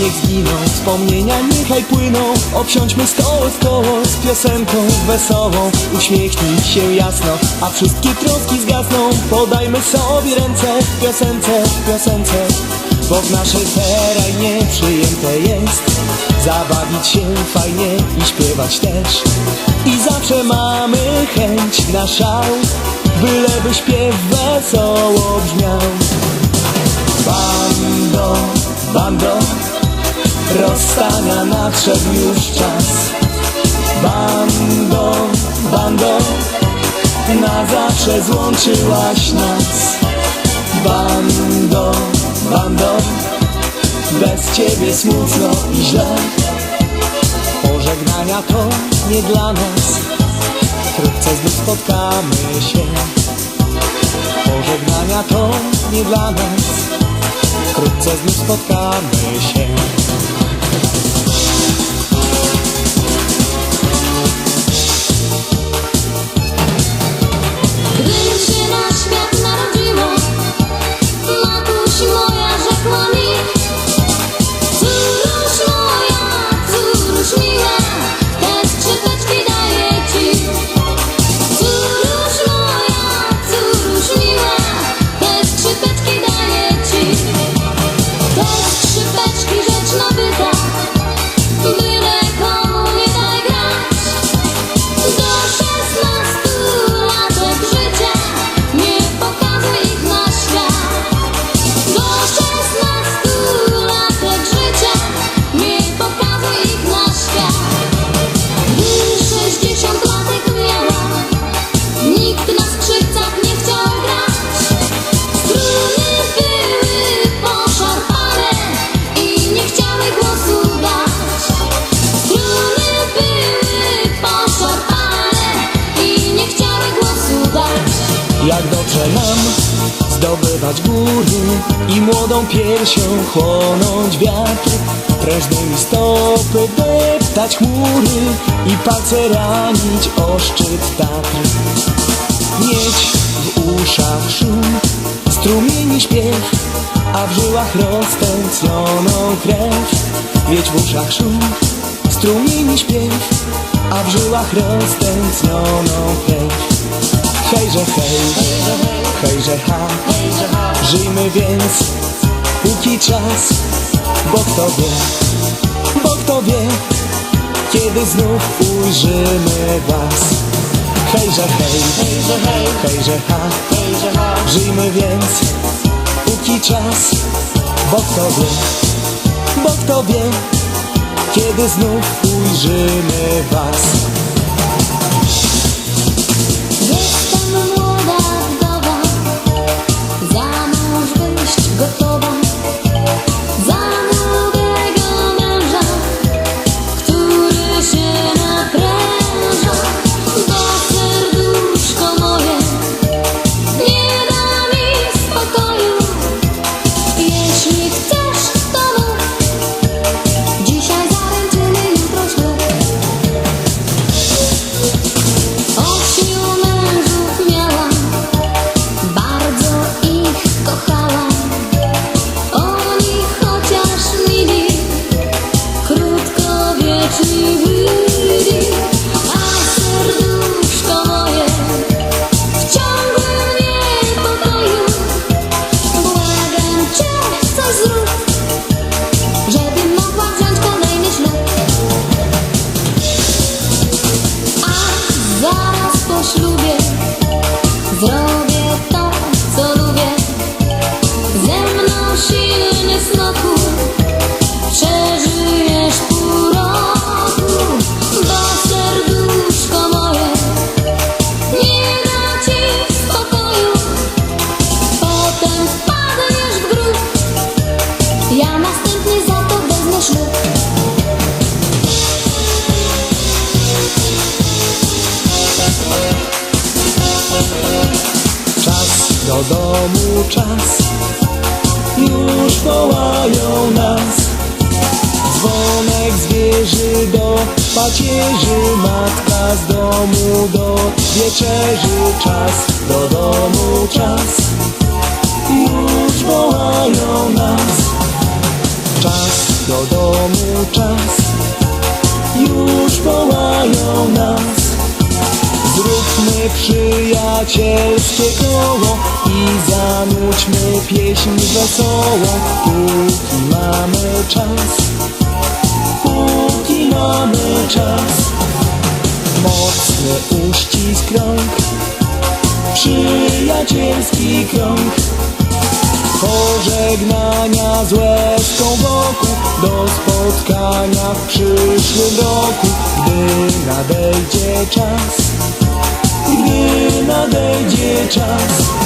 niech zginą Wspomnienia niechaj płyną. Obsiądźmy stoły w Z piosenką wesołą. Uśmiechnij się jasno A wszystkie troski zgasną. Podajmy sobie ręce W piosence, w piosence Bo w naszej ferajnie przyjęte jest. Zabawić się fajnie i śpiewać też. I zawsze mamy chęć na szał Byleby śpiew wesoło brzmiał. Bando, bando Rozstania nadszedł już czas. Bando, bando Na zawsze złączyłaś nas. Bando, bando Bez ciebie smutno i źle. Pożegnania to nie dla nas Wkrótce znów spotkamy się. Pożegnania to nie dla nas Wkrótce znów spotkamy się zdobywać góry I młodą piersią chłonąć wiatr. Prężnymi stopy deptać chmury I palce ranić o szczyt Tatr. Mieć w uszach szum, strumieni śpiew A w żyłach roztęcnioną krew. Mieć w uszach szum, strumieni śpiew A w żyłach roztęcnioną krew. Hejże hej, hejże ha Żyjmy więc, póki czas Bo kto wie, bo kto wie Kiedy znów ujrzymy was. Hejże hej, hejże ha Żyjmy więc, póki czas Bo kto wie, bo kto wie Kiedy znów ujrzymy was po ślubie zrobię to, co lubię. Ze mną silny smoku, przeżyjesz pół roku, bo serduszko moje nie da ci spokoju. Potem wpadniesz w grób, ja następnie za to wezmę ślub. Domu, czas. Już wołają nas. Dzwonek zwierzy do pacierzy Matka z domu do wieczerzy Czas do domu, czas. Już wołają nas. Czas do domu czas. Już wołają nas. Zróbmy przyjacielskie koło I zanudźmy pieśń wesołą Póki mamy czas. Póki mamy czas. Mocny uścisk rąk Przyjacielski krąg. Pożegnania z łezką wokół Do spotkania w przyszłym roku. Gdy nadejdzie czas Gdy nadejdzie czas